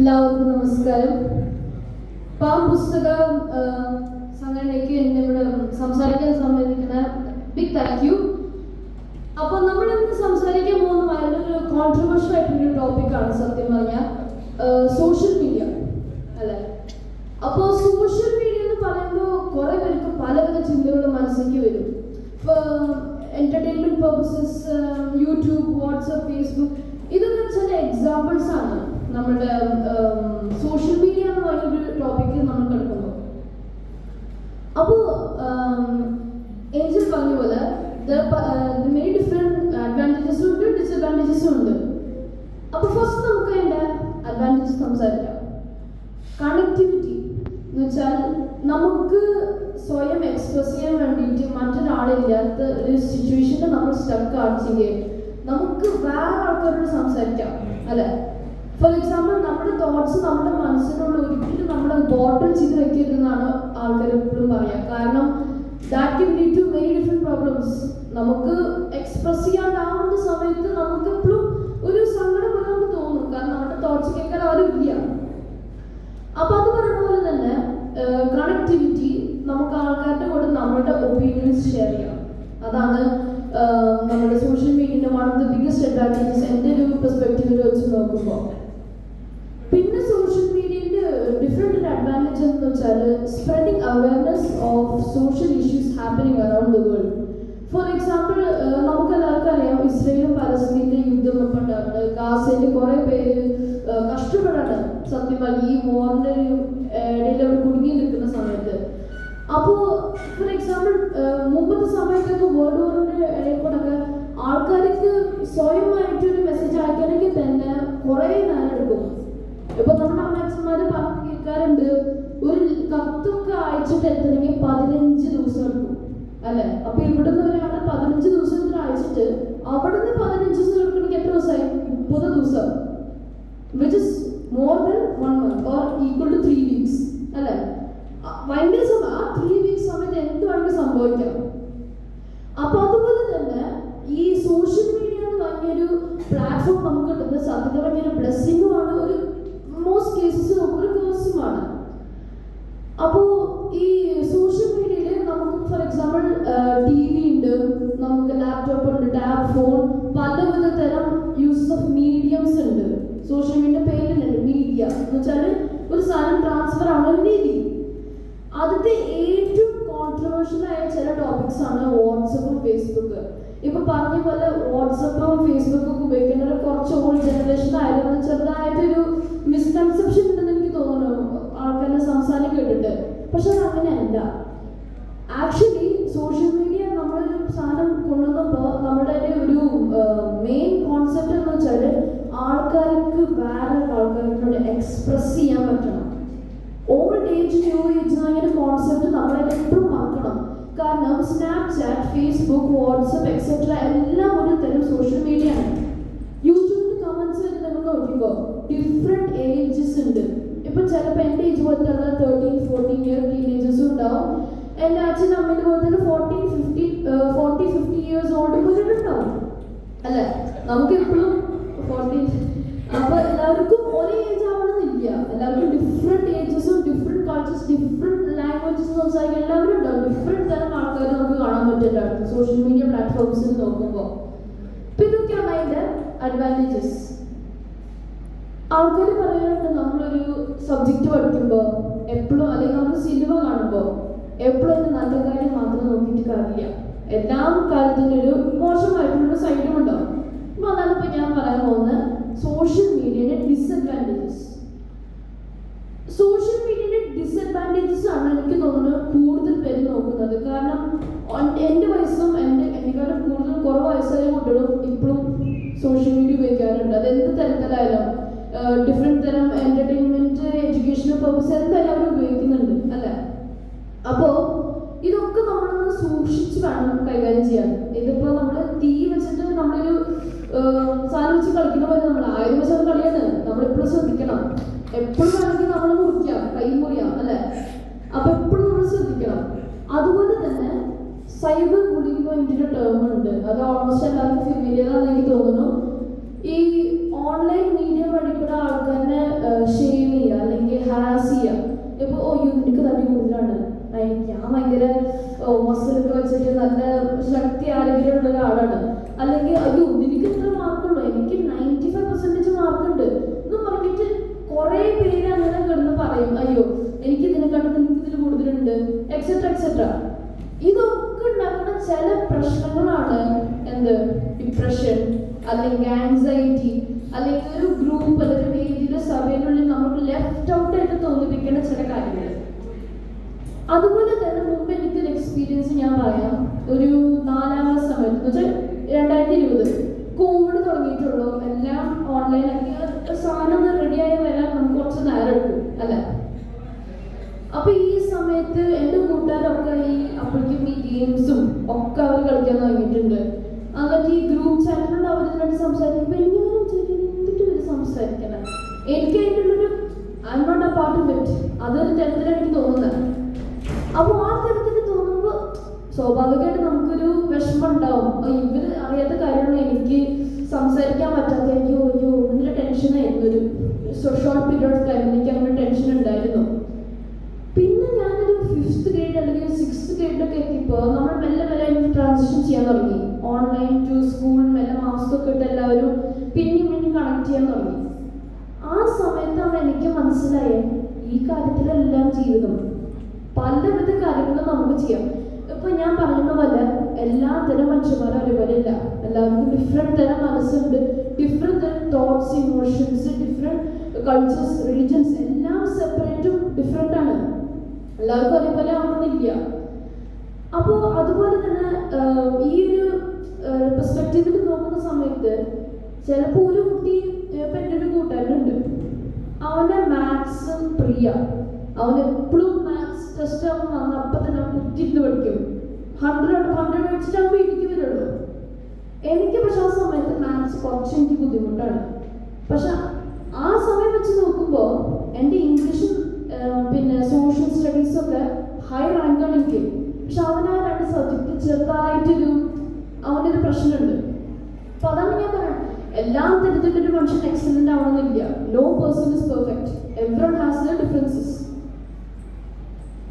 എല്ലാവർക്കും നമസ്കാരം. പാം പുസ്തക സംഘടനയ്ക്ക് എന്നെ ഇവിടെ സംസാരിക്കാൻ സമ്മതിക്കുന്ന ബിഗ് താങ്ക് യു അപ്പോൾ നമ്മൾ ഇന്ന് സംസാരിക്കാൻ പോകുന്ന വളരെ കോൺട്രവേഴ്ഷ്യൽ ആയിട്ടുള്ള ടോപ്പിക്കാണ് സത്യം പറഞ്ഞാൽ സോഷ്യൽ മീഡിയ അല്ലെ? അപ്പോൾ സോഷ്യൽ മീഡിയ എന്ന് പറയുമ്പോൾ കുറേ പേർക്ക് പലവിധ ചിന്തകൾ മനസ്സിലേക്ക് വരും. ഇപ്പോൾ entertainment purposes YouTube WhatsApp Facebook ഇതൊക്കെ ചില എക്സാമ്പിൾസ് ആണ്. നമ്മുടെ സോഷ്യൽ മീഡിയ എന്ന് പറഞ്ഞൊരു ടോപ്പിക്ക് നമ്മൾ കിടക്കുന്നു അപ്പോൾ ഏഞ്ചൽ പറഞ്ഞ പോലെ മെനി ഡിഫറെന്റ് അഡ്വാന്റേജസും ഉണ്ട് ഡിസഡ്വാന്റേജസും ഉണ്ട്. അപ്പോൾ ഫസ്റ്റ് നമുക്ക് അതിന്റെ അഡ്വാന്റേജ് സംസാരിക്കാം. കണക്ടിവിറ്റി എന്ന് വെച്ചാൽ നമുക്ക് സ്വയം എക്സ്പ്രസ് ചെയ്യാൻ വേണ്ടിയിട്ട് മറ്റൊരാളില്ലാത്ത ഒരു സിറ്റുവേഷനിൽ നമ്മൾ സ്റ്റക്ക് ആണെങ്കിൽ നമുക്ക് വേറെ ആൾക്കാരോട് സംസാരിക്കാം അല്ലെ? ഫോർ എക്സാമ്പിൾ നമ്മുടെ തോട്ട്സ് നമ്മുടെ മനസ്സിനുള്ള ഒരിക്കലും നമ്മൾ ബോട്ടിൽ ചെയ്ത് വെക്കരുതെന്നാണ് ആൾക്കാർ എപ്പോഴും പറയാം. കാരണം that can lead to many different problems നമുക്ക് എക്സ്പ്രസ് ചെയ്യാണ്ടാവുന്ന സമയത്ത് നമുക്ക് എപ്പോഴും ഒരു സങ്കടം പോലെ നമുക്ക് തോന്നും. കാരണം നമ്മുടെ തോട്ട്സ് കേൾക്കാൻ ഇല്ല. അപ്പൊ അത് പറഞ്ഞ പോലെ തന്നെ കണക്ടിവിറ്റി നമുക്ക് ആൾക്കാരുടെ കൂടെ നമ്മുടെ ഒപ്പീനിയൻസ് ഷെയർ ചെയ്യാം. അതാണ് നമ്മുടെ സോഷ്യൽ മീഡിയയുടെ one of the biggest advantages എന്റെ ഒരു പെർസ്പെക്റ്റീവിൽ വെച്ച് നോക്കുമ്പോൾ പിന്നെ സോഷ്യൽ മീഡിയയുടെ ഡിഫറെന്റ് ഒരു അഡ്വാന്റേജ് എന്ന് വെച്ചാൽ spreading awareness of social issues happening around the world for example നമുക്ക് എല്ലാവർക്കും അറിയാം ഇസ്രയേലും പലസ്തീനിലെ യുദ്ധം ഒക്കെ ഉണ്ടാകുന്നത് ഗാസയിൽ കുറെ പേര് കഷ്ടപ്പെടാണ് സത്യം പറഞ്ഞ ഈ വാറിന്റെ ഇടയിൽ അവർ കുടുങ്ങി നിൽക്കുന്ന സമയത്ത്. അപ്പോൾ ഫോർ എക്സാമ്പിൾ മുമ്പത്തെ സമയത്തൊക്കെ വേൾഡ് വോറിന്റെ ഇടയിൽ കൂടെ ആൾക്കാർക്ക് സ്വയമായിട്ട് ഒരു മെസ്സേജ് അയക്കണമെങ്കിൽ തന്നെ കുറേ നേരം എടുക്കും. ഇപ്പൊ നമ്മുടെ അമ്മച്ചന്മാര് പറഞ്ഞു കേൾക്കാറുണ്ട് ഒരു കത്തൊക്കെ അയച്ചിട്ട് എത്തണമെങ്കിൽ പതിനഞ്ച് ദിവസം എടുക്കും അല്ലെ? അപ്പൊ ഇവിടുന്ന് ഒരാളെ പതിനഞ്ച് ദിവസം അയച്ചിട്ട് അവിടുന്ന് പതിനഞ്ച് ദിവസം എടുക്കണമെങ്കിൽ എത്ര ദിവസമായി മുപ്പത് ദിവസം. Which more than one month or equal to three weeks അല്ലെ? ഭയങ്കര സമയം. ആ ത്രീ വീക്സ് സമയത്ത് എന്ത് വേണമെങ്കിൽ സംഭവിക്കാം? അപ്പൊ അതുപോലെ തന്നെ ഈ സോഷ്യൽ മീഡിയ എന്ന് പറഞ്ഞൊരു പ്ലാറ്റ്ഫോം ഒരു മോസ്റ്റ് കേസസ് നമുക്കൊരു കേസുമാണ് അപ്പോൾ ഈ സോഷ്യൽ മീഡിയയിൽ നമുക്ക് ഫോർ എക്സാമ്പിൾ ടി വി ഉണ്ട് നമുക്ക് ലാപ്ടോപ്പ് ഉണ്ട് ടാബ് ഫോൺ പലവിധ തരം യൂസസ് ഓഫ് മീഡിയംസ് ഉണ്ട്. സോഷ്യൽ മീഡിയ പേരിലുണ്ട് മീഡിയ എന്ന് വെച്ചാൽ ഒരു സാധനം ട്രാൻസ്ഫർ ആവുന്ന രീതി. അതിന്റെ ഏറ്റവും കോൺട്രവേഴ്ഷ്യൽ ആയ ചില ടോപ്പിക്സ് ആണ് വാട്സപ്പും ഫേസ്ബുക്ക് ഇപ്പൊ പറഞ്ഞ പോലെ വാട്സപ്പും ഫേസ്ബുക്കും ഉപയോഗിക്കുന്നവർ കുറച്ച് ഓൾഡ് ജനറേഷൻ ആയിരുന്നു ചെറുതായിട്ടൊരു മിസ്കൺസെപ്ഷൻ ഉണ്ടെന്ന് എനിക്ക് തോന്നുന്നു ആൾക്കാരുടെ സംസാരം കേട്ടിട്ട് പക്ഷെ അത് അങ്ങനെയല്ല ആക്ച്വലി സോഷ്യൽ മീഡിയ നമ്മളൊരു സാധനം കൊണ്ടുവന്നപ്പോൾ നമ്മുടെ ഒരു മെയിൻ കോൺസെപ്റ്റ് എന്ന് വെച്ചാൽ ആൾക്കാർക്ക് വേറെ ആൾക്കാരോട് എക്സ്പ്രസ് ചെയ്യാൻ പറ്റണം ഏജ് അങ്ങനെ കോൺസെപ്റ്റ് നമ്മളെ എപ്പോഴും ആക്കണം കാരണം സ്നാപ്ചാറ്റ് ഫേസ്ബുക്ക് വാട്സപ്പ് എക്സെട്ര എല്ലാം ഒരു തരം സോഷ്യൽ മീഡിയ ആണ് യൂട്യൂബിൽ കമന്റ്സ് നിങ്ങൾ നോക്കിക്കോ ഡിഫറെന്റ് ഏജസ് ഉണ്ട്. ഇപ്പൊ ചിലപ്പോൾ എന്റെ ഏജ് പോലത്തെ തേർട്ടീൻ ഫോർട്ടീൻ ഇയർ ടീനേജേഴ്സും ഉണ്ടാവും. എന്റെ അച്ഛൻ അമ്മേന്റെ പോലെ തന്നെ fourteen fifty forty fifty years old പോയിട്ടുണ്ടാവും അല്ലേ? നമുക്ക് എപ്പോഴും ഫോർട്ടീൻ അപ്പൊ എല്ലാവർക്കും ഒരേ ഏജ് ആവണമെന്നില്ല എല്ലാവർക്കും ഡിഫറെന്റ് ഏജസും കൾച്ചേഴ്സ് ഡിഫറെന്റ് ലാംഗ്വേജസ് സംസാരിക്കാൻ എല്ലാവരും ഉണ്ടാവും. ഡിഫറെന്റ് തരം ആൾക്കാർ നമുക്ക് കാണാൻ പറ്റില്ല സോഷ്യൽ മീഡിയ പ്ലാറ്റ്ഫോംസിൽ നോക്കുമ്പോൾ അപ്പൊ ഇതൊക്കെയാണ് അതിന്റെ അഡ്വാന്റേജസ് ആൾക്കാർ പറയാറുണ്ട് നമ്മളൊരു സബ്ജക്റ്റ് പഠിക്കുമ്പോൾ എപ്പോഴും അല്ലെങ്കിൽ നമ്മൾ സിനിമ കാണുമ്പോൾ എപ്പോഴും ഒരു നല്ല കാര്യം മാത്രം നോക്കിയിട്ട് കാര്യമില്ല. എല്ലാ കാര്യത്തിനും ഒരു മോശമായിട്ടുള്ള സൈഡും ഉണ്ടാവും അപ്പൊ അതാണ് ഇപ്പൊ ഞാൻ പറയാൻ പോകുന്നത് സോഷ്യൽ മീഡിയയുടെ ഡിസഡ്വാന്റേജസ് സോഷ്യൽ മീഡിയയുടെ ഡിസഡ്വാന്റേജസ് ആണ് എനിക്ക് തോന്നുന്നത് കൂടുതൽ പേര് നോക്കുന്നത്. കാരണം എന്റെ വയസ്സും എന്റെ എന്നെക്കാളും കൂടുതൽ കുറവ് വയസ്സായ കുട്ടികളും ഇപ്പോഴും സോഷ്യൽ മീഡിയ ഉപയോഗിക്കാറുണ്ട്. അത് എന്ത് തരത്തിലായാലും ഡിഫറെന്റ് തരം എന്റർടൈൻമെന്റ് എഡ്യൂക്കേഷണൽ പർപ്പസ് എന്തായാലും അവർ ഉപയോഗിക്കുന്നുണ്ട് അല്ലേ? അപ്പോൾ ഇതൊക്കെ നമ്മളൊന്ന് സൂക്ഷിച്ച് വേണം കൈകാര്യം ചെയ്യാൻ. ഇതിപ്പോൾ നമ്മൾ തീ വെച്ചിട്ട് നമ്മളൊരു സാധനം വെച്ച് കളിക്കുന്ന പോലെ നമ്മൾ ആയിരം വെച്ചാൽ കളിയാണ്. നമ്മളെപ്പോഴും ശ്രദ്ധിക്കണം. എപ്പോഴും വേണമെങ്കിൽ നമ്മൾ മുറിക്കാം കൈ മുറിയാം അല്ലേ? അപ്പൊ എപ്പോഴും നമ്മൾ ശ്രദ്ധിക്കണം. അതുപോലെ തന്നെ സൈബർ ബുള്ളിംഗ് പറഞ്ഞിട്ടൊരു ടേം ഉണ്ട്. അത് ഓൾമോസ്റ്റ് എല്ലാവർക്കും ഫെമിലിയർ ആണെന്ന് എനിക്ക് തോന്നുന്നു. ഈ ഓൺലൈൻ മീഡിയ വഴി കൂടെ ആൾക്കാരെ ഷെയിം ചെയ്യുക അല്ലെങ്കിൽ ഹാസ് ചെയ്യുക. ഇപ്പൊ ഓ യു തന്നെ കൂടുതലാണ്. ഞാൻ ഭയങ്കര മസിലൊക്കെ വെച്ചിട്ട് നല്ല ശക്തി ആരോഗ്യമുള്ള ഒരാളാണ്. അല്ലെങ്കിൽ അയ്യോ എക്സെട്ര എക്സെട്ര ഇതൊക്കെ ഉണ്ടാക്കുന്ന ചില പ്രശ്നങ്ങളാണ് എന്ത്? ഡിപ്രഷൻ അല്ലെങ്കിൽ ആൻസൈറ്റി അല്ലെങ്കിൽ ഒരു ഗ്രൂപ്പ് അല്ലെങ്കിൽ വേദിയുടെ സഭയിലുള്ളിൽ നമുക്ക് ലെഫ്റ്റ് ഔട്ട് ആയിട്ട് തോന്നിപ്പിക്കുന്ന ചില കാര്യങ്ങൾ. അതുപോലെ തന്നെ മുമ്പ് എനിക്കൊരു എക്സ്പീരിയൻസ് ഞാൻ പറയാം. ഒരു നാലാം ക്ലാസ് സമയത്ത് എന്ന് വെച്ചാൽ രണ്ടായിരത്തി ഇരുപത് കോവിഡ് തുടങ്ങിയിട്ടുള്ളൂ എല്ലാം ഓൺലൈനാക്കി സാധനം റെഡിയായി വരാൻ നമുക്ക് കുറച്ച് നേരം എടുക്കും അല്ലേ അപ്പൊ ഈ സമയത്ത് എന്റെ കൂട്ടുകാരൊക്കെ ഈ അപ്പോഴേക്കും ഈ ഗെയിംസും ഒക്കെ അവർ കളിക്കാൻ തുടങ്ങിയിട്ടുണ്ട്. എന്നിട്ട് ഈ ഗ്രൂപ്പ് ചാറ്റിലുള്ള അവർ ഇതിനായിട്ട് സംസാരിക്കുമ്പോൾ എന്തിട്ട് സംസാരിക്കണം? എനിക്ക് അതിനുള്ളൊരു I not a part of it അതൊരു തരത്തിലാണ് എനിക്ക് തോന്നുന്നത്. അപ്പോൾ ആ തരത്തിൽ തോന്നുമ്പോൾ സ്വാഭാവികമായിട്ട് നമുക്കൊരു വിഷമം ഉണ്ടാവും ഇവർ അറിയാത്ത കാര്യങ്ങൾ എനിക്ക് സംസാരിക്കാൻ പറ്റാത്ത അയ്യോ അയ്യോ ഭയങ്കര ടെൻഷനായിരുന്നു ഒരു ഷോർട്ട് പീരീഡ് ചെയ്യാൻ തുടങ്ങി. ആ സമയത്താണ് എനിക്ക് മനസ്സിലായത് ഈ കാര്യത്തിലെല്ലാം ജീവിതം. പലവിധ കാര്യങ്ങളും നമുക്ക് ചെയ്യാം. ഇപ്പൊ ഞാൻ പറയുന്ന പോലെ എല്ലാ തരം മനുഷ്യന്മാരും ഒരുപോലെ ഇല്ല എല്ലാവർക്കും ഡിഫറെന്റ് തരം മനസ്സുണ്ട്. ഡിഫറെന്റ് തരം thoughts emotions different cultures religions എല്ലാം സെപ്പറേറ്റും ഡിഫറെന്റ് ആണ്. എല്ലാവർക്കും ഒരേപോലെ ആവണമെന്നില്ല. അപ്പോൾ അതുപോലെ തന്നെ ഈ ഒരു പെർസ്പെക്റ്റീവിൽ നോക്കുന്ന സമയത്ത് ചിലപ്പോൾ ഒരു കുട്ടി ഇപ്പം എന്റെ ഒരു കൂട്ടുകാരനുണ്ട്. അവന്റെ മാത്സ് പ്രിയ. അവൻ എപ്പോഴും മാത്സ് ടെസ്റ്റ് അവൻ വന്ന് അപ്പം തന്നെ കുത്തിയിട്ട് പഠിക്കും. ഹൺഡ്രഡ് ഹൺഡ്രഡ് പഠിച്ചിട്ട് അവൻ എനിക്ക് പക്ഷെ ആ സമയത്ത് മാത്സ് കുറച്ച് എനിക്ക് ബുദ്ധിമുട്ടാണ്. പക്ഷെ ആ സമയം വെച്ച് നോക്കുമ്പോൾ എന്റെ ഇംഗ്ലീഷും പിന്നെ സോഷ്യൽ സ്റ്റഡീസും ഒക്കെ ഹൈ റാങ്കാണ് എനിക്ക്. പക്ഷെ അവൻ ആ രണ്ട് സബ്ജക്റ്റ് ചെറുതായിട്ടൊരു അവന്റെ ഒരു പ്രശ്നമുണ്ട്. അപ്പൊ അതാണ് ഞാൻ എല്ലാ തരത്തിലും ഒരു മനുഷ്യൻ എക്സലന്റ് ആവണമെന്നില്ല no person is perfect every has the differences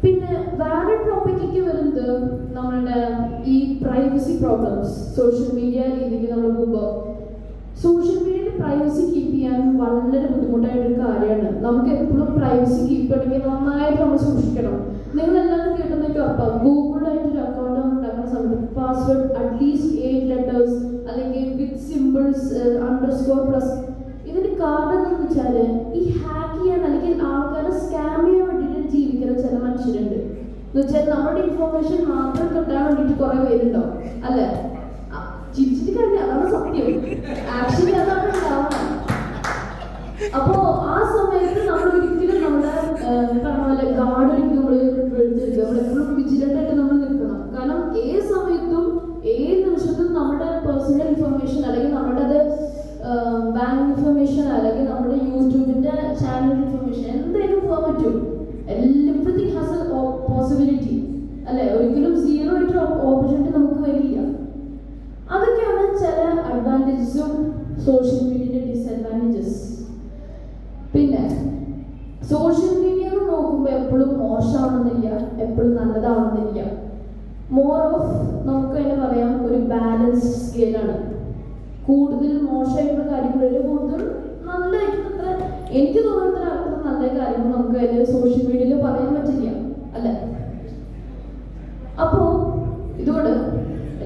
പിന്നെ വേറെ ടോപ്പിക്കൊക്കെ വരുന്നത് നമ്മളുടെ ഈ പ്രൈവസി പ്രോബ്ലംസ് സോഷ്യൽ മീഡിയ രീതിക്ക് നമ്മൾ പോകുമ്പോൾ സോഷ്യൽ മീഡിയയിൽ പ്രൈവസി കീപ്പ് ചെയ്യാൻ വളരെ ബുദ്ധിമുട്ടായിട്ടൊരു കാര്യമാണ്. നമുക്ക് എപ്പോഴും പ്രൈവസി കീപ്പ് ചെയ്യണമെങ്കിൽ നന്നായിട്ട് നമ്മൾ സൂക്ഷിക്കണം. നിങ്ങൾ എല്ലാവരും കേട്ടെന്നൊക്കെ ഉറപ്പാണ് ഗൂഗിളായിട്ട് ഒരു അക്കൗണ്ട് ഉണ്ടാക്കുന്ന സമയത്ത് password at least eight symbols underscore plus ഇതിന് കാരണം എന്ന് വെച്ചാൽ ഈ ഹാക്ക് ചെയ്യാൻ അല്ലെങ്കിൽ ആൾക്കാരെ സ്കാം ചെയ്യാൻ വേണ്ടിയിട്ട് ജീവിക്കുന്ന ചില മനുഷ്യരുണ്ട്. എന്ന് വെച്ചാൽ നമ്മുടെ ഇൻഫോർമേഷൻ മാത്രം കിട്ടാൻ വേണ്ടിയിട്ട് കുറെ പേരുണ്ടോ? അല്ലേ? ചിരിച്ചിട്ട് കഴിഞ്ഞ അതാണ് സത്യം. ആക്ച്വലി അതാണ് അപ്പോ ആ സമയത്ത് നമ്മൾ ഒരിക്കലും നമ്മുടെ പറഞ്ഞ പോലെ ഗാർഡ് ഒരിക്കലും നമ്മൾ എടുത്തിരിക്കുക നമ്മൾ എപ്പോഴും വിജിലന്റ് ആയിട്ട് നമ്മൾ നിൽക്കണം കാരണം ഏത് സമയത്തും ഏത് നിമിഷത്തും നമ്മുടെ പേഴ്സണൽ ഇൻഫർമേഷൻ അല്ലെങ്കിൽ നമ്മുടെ അത് ബാങ്ക് ഇൻഫർമേഷൻ അല്ലെങ്കിൽ നമ്മുടെ യൂട്യൂബിന്റെ ചാനൽ ഇൻഫർമേഷൻ എന്തായാലും പോകാൻ പറ്റും എവറിത്തിങ് ഹാസ് എ പോസിബിലിറ്റി അല്ലെ ഒരിക്കലും സീറോ ആയിട്ട് ഓപ്പർച്യൂണിറ്റി നമുക്ക് വരില്ല അതൊക്കെയാണ് ചില അഡ്വാന്റേജസും സോഷ്യൽ മീഡിയയുടെ ഡിസഡ്വാന്റേജസ് പിന്നെ സോഷ്യൽ മീഡിയ നോക്കുമ്പോൾ എപ്പോഴും മോശമാവണമെന്നില്ല എപ്പോഴും നല്ലതാവണമെന്നില്ല മോർ ഓഫ് നമുക്ക് തന്നെ പറയാം ഒരു ബാലൻസ്ഡ് സ്കെയിലാണ് കൂടുതൽ മോശമായിട്ടുള്ള കാര്യങ്ങളിൽ കൂടുതൽ നല്ലതായിട്ടുള്ള എനിക്ക് തോന്നുന്ന അത്ര നല്ല കാര്യങ്ങൾ നമുക്ക് അതിൽ സോഷ്യൽ മീഡിയയിൽ പറയാൻ പറ്റില്ല അല്ലെ? അപ്പോ ഇതോട്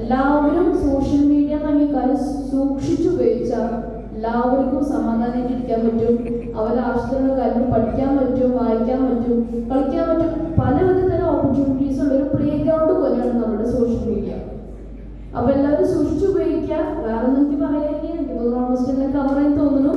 എല്ലാവരും സോഷ്യൽ മീഡിയ എന്ന കാര്യം സൂക്ഷിച്ചു ഉപയോഗിച്ചാൽ എല്ലാവർക്കും സമാധാനമായിട്ട് ഇരിക്കാൻ പറ്റും അവരുടെ ആവശ്യത്തിനുള്ള കാര്യങ്ങൾ പഠിക്കാൻ പറ്റും വായിക്കാൻ പറ്റും കളിക്കാൻ പറ്റും പലവിധ തരം ഓപ്പർച്യൂണിറ്റീസ് ഉള്ള ഒരു പ്ലേ ഗ്രൗണ്ട് പോലെയാണ് നമ്മുടെ സോഷ്യൽ മീഡിയ അപ്പൊ എല്ലാവരും സൂക്ഷിച്ചു ഉപയോഗിക്കുക വേറെ എനിക്ക് പറയാനില്ല എനിക്ക് തോന്നുന്നു ഓൾമോസ്റ്റ് എല്ലാം കവറായി തോന്നുന്നു.